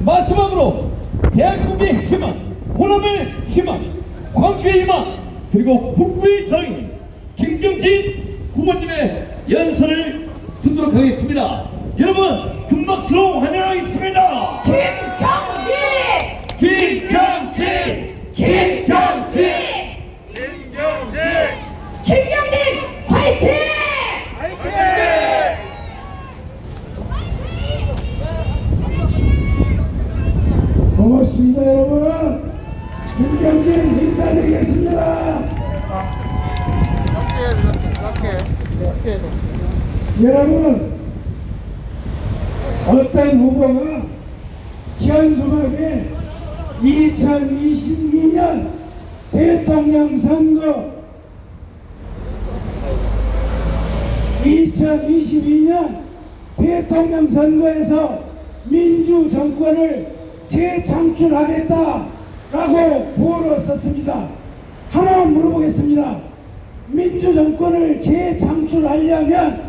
마지막으로 대한민국의 희망, 호남의 희망, 광주의 희망, 그리고 북구의 자랑인 김경진 후보님의 연설을 듣도록 하겠습니다. 여러분 금박스러운 환영하겠습니다. 김경진, 김경진. 김경진 여러분 어떤 후보가 현수막에 2022년 대통령 선거 2022년 대통령 선거에서 민주 정권을 재창출하겠다라고 구호를 썼습니다. 하나만 물어보겠습니다. 민주 정권을 재창출하려면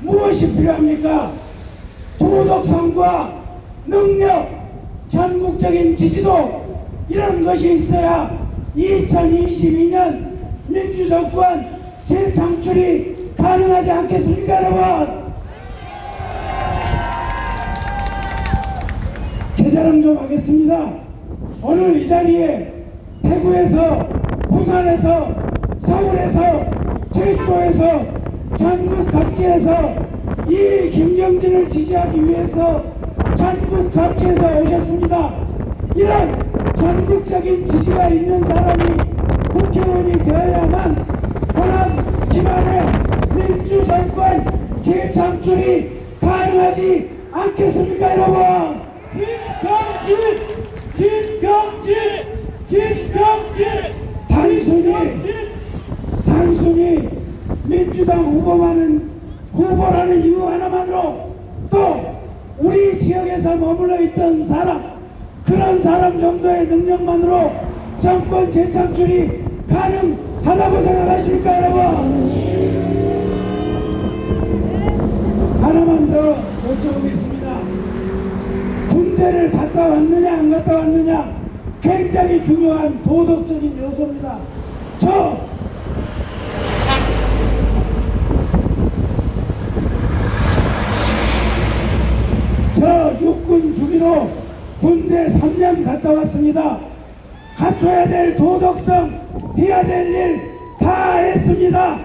무엇이 필요합니까? 도덕성과 능력, 전국적인 지지도 이런 것이 있어야 2022년 민주정권 재창출이 가능하지 않겠습니까 여러분? 제 자랑 좀 하겠습니다. 오늘 이 자리에 대구에서, 부산에서, 서울에서, 제주도에서, 전국 각지에서 이 김경진을 지지하기 위해서 전국 각지에서 오셨습니다. 이런 전국적인 지지가 있는 사람이 국회의원이 되어야만 호남 기반의 민주정권 재창출이 가능하지 않겠습니까 여러분? 김경진, 김경진, 김경진. 단순히 단순히 민주당 후보만은 후보라는 이유 하나만으로 또 우리 지역에서 머물러 있던 사람 그런 사람 정도의 능력만으로 정권 재창출이 가능하다고 생각하십니까 여러분? 하나만 더 여쭤보겠습니다. 군대를 갔다 왔느냐 안 갔다 왔느냐 굉장히 중요한 도덕적인 요소입니다. 저 저 육군 주기로 군대 3년 갔다 왔습니다. 갖춰야 될 도덕성, 해야 될 일 다 했습니다.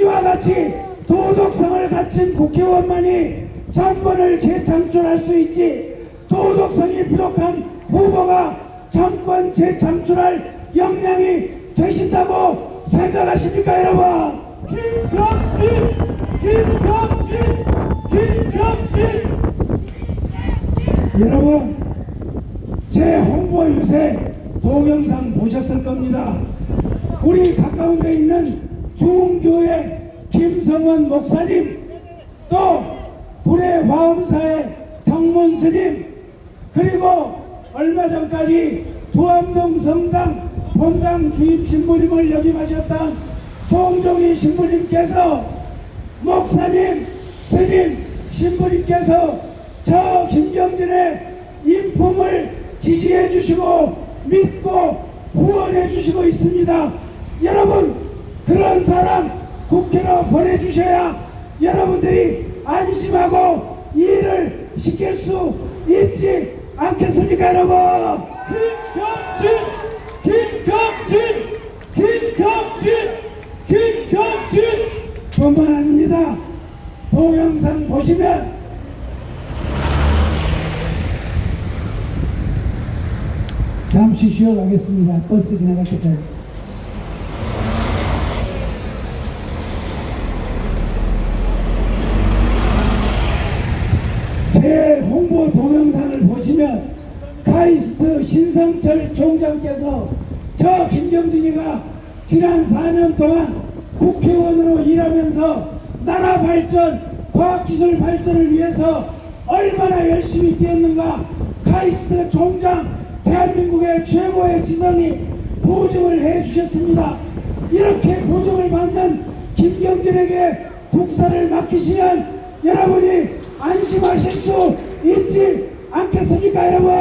이와 같이 도덕성을 갖춘 국회의원만이 정권을 재창출할 수 있지 도덕성이 부족한 후보가 정권 재창출할 역량이 되신다고 생각하십니까 여러분? 김경진, 김경진, 김경진. 여러분 제 홍보 유세 동영상 보셨을 겁니다. 우리 가까운 데 있는 중교회 김성원 목사님 또 불의 화엄사의 당문 스님 그리고 얼마 전까지 두암동 성당 본당 주임 신부님을 역임하셨던 송종희 신부님께서 목사님 스님 신부님께서 저 김경진의 인품을 지지해 주시고 믿고 후원해 주시고 있습니다. 여러분 그런 사람 국회로 보내주셔야 여러분들이 안심하고 일을 시킬 수 있지 않겠습니까 여러분? 김경진, 김경진, 김경진, 김경진. 뿐만 아닙니다. 동영상 보시면 잠시 쉬어가겠습니다. 버스 지나갈 때까지. 제 홍보 동영상을 보시면 카이스트 신성철 총장께서 저 김경진이가 지난 4년 동안 국회의원으로 일하면서 나라 발전, 과학기술 발전을 위해서 얼마나 열심히 뛰었는가 카이스트 총장 대한민국의 최고의 지성이 보증을 해 주셨습니다. 이렇게 보증을 받는 김경진에게 국사를 맡기시면 여러분이 안심하실 수 있지 않겠습니까 여러분?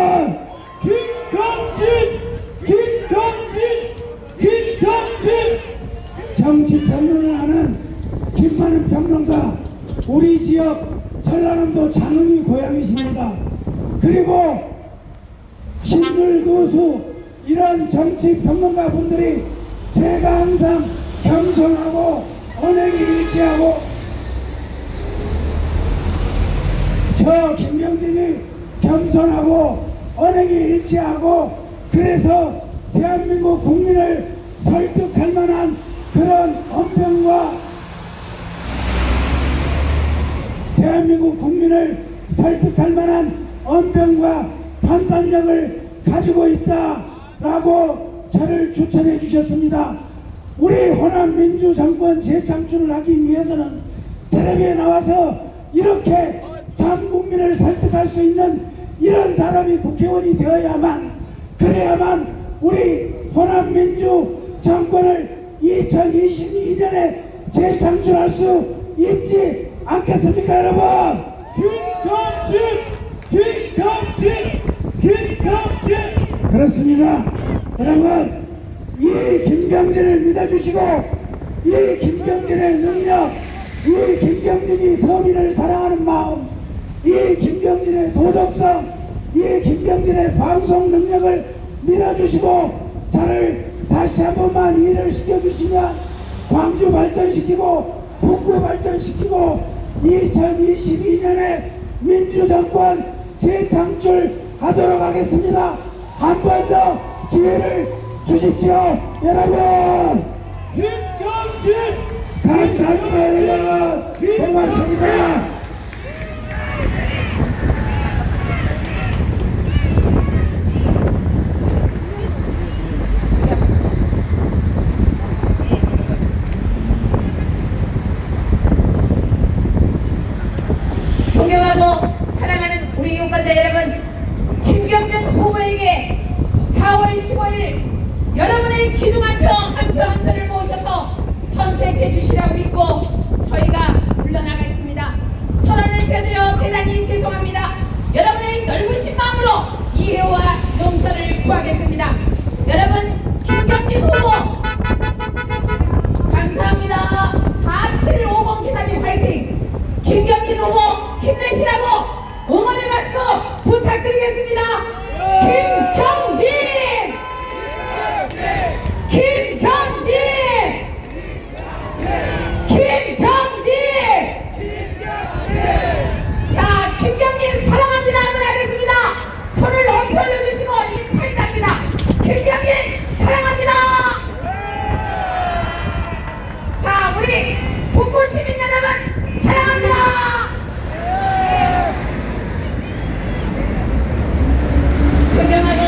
김경진! 김경진! 김경진! 정치 평론을 하는 김만은 평론가 우리 지역 전라남도 장흥이 고향이십니다. 그리고 신율 교수 이런 정치 평론가 분들이 제가 항상 겸손하고 언행이 일치하고 저 김영진이 겸손하고 언행이 일치하고 그래서 대한민국 국민을 설득할 만한 그런 언변과 대한민국 국민을 설득할 만한 언변과 판단력을 가지고 있다라고 저를 추천해 주셨습니다. 우리 호남 민주 정권 재창출을 하기 위해서는 텔레비에 나와서 이렇게 전 국민을 설득할 수 있는 이런 사람이 국회의원이 되어야만 그래야만 우리 호남 민주 정권을 2022년에 재창출할 수 있지 않겠습니까 여러분? 김경진 김경진 김경진 그렇습니다. 여러분, 이 김경진을 믿어주시고, 이 김경진의 능력, 이 김경진이 서민을 사랑하는 마음, 이 김경진의 도덕성, 이 김경진의 방송 능력을 믿어주시고, 저를 다시 한 번만 일을 시켜주시면, 광주 발전시키고, 북구 발전시키고, 2022년에 민주정권 재창출 하도록 하겠습니다. 한 번 더 기회를 주십시오, 여러분. 김경진 감사합니다, 여러분. 고맙습니다. 존경하고 사랑하는 우리 유권자 여러분, 김경진 후보에게 4월 15일 여러분의 귀중한 표 한 표 한 표를 모셔서 선택해 주시라고 믿고 저희가 물러나가겠습니다. 선언을 펴드려 대단히 죄송합니다. 여러분의 넓으신 마음으로 이해와 용서를 구하겠습니다. 여러분, 김경진 후보 감사합니다. 4750 기사님 화이팅! 김경진 후보 힘내시라고 응원의 박수 부탁드리겠습니다. 김경진! 김경진! 김경진! 자, 김경진 사랑합니다. 한번 하겠습니다. 손을 높이 올려주시고 이 팔자입니다. 김경진 사랑합니다. 자, 우리 북구 시민 여러분 사랑합니다. 존경하고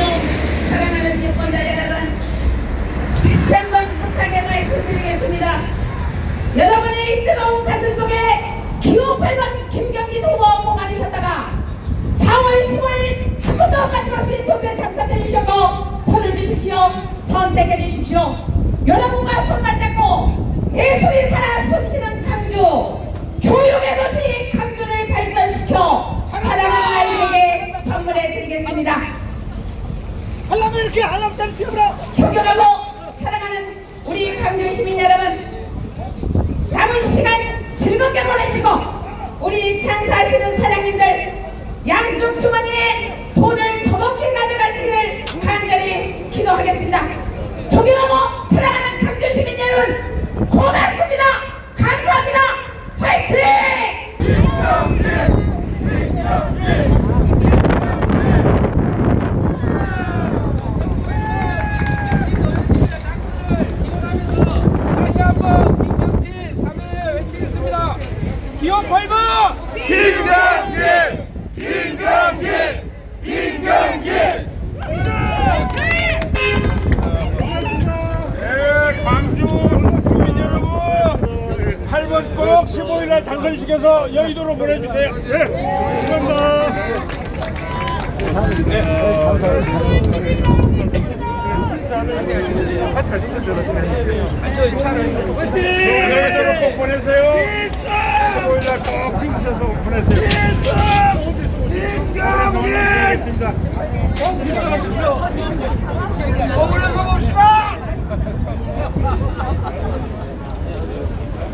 사랑하는 유권자 여러분, 다시 한번 부탁의 말씀드리겠습니다. 여러분의 이 뜨거운 가슴 속에 기호 8번 김경진 후보 뽑아내셨다가 4월 15일 한 번도 빠짐없이 투표 참석해 주셨고 표를 주십시오. 선택해 주십시오. 여러분과 손 맞잡고 예술이 살아 숨쉬는 강주 교육의 도시 강주를 발전시켜 사랑하는 아이들에게 선물해 드리겠습니다. 하려면 이렇게 알람장 찍어라 존경하고 사랑하는 우리 강주 시민 여러분 당선시켜서 여의도로 보내주세요. 네. 감사합니다. 네. 감사합니다. 같이 가시죠, 저는. 저이 차를. 화이팅! 여의도로 꼭 보내세요. 15일날 꼭 찍으셔서 보내세요. 김경민! 서울에서 봅시다!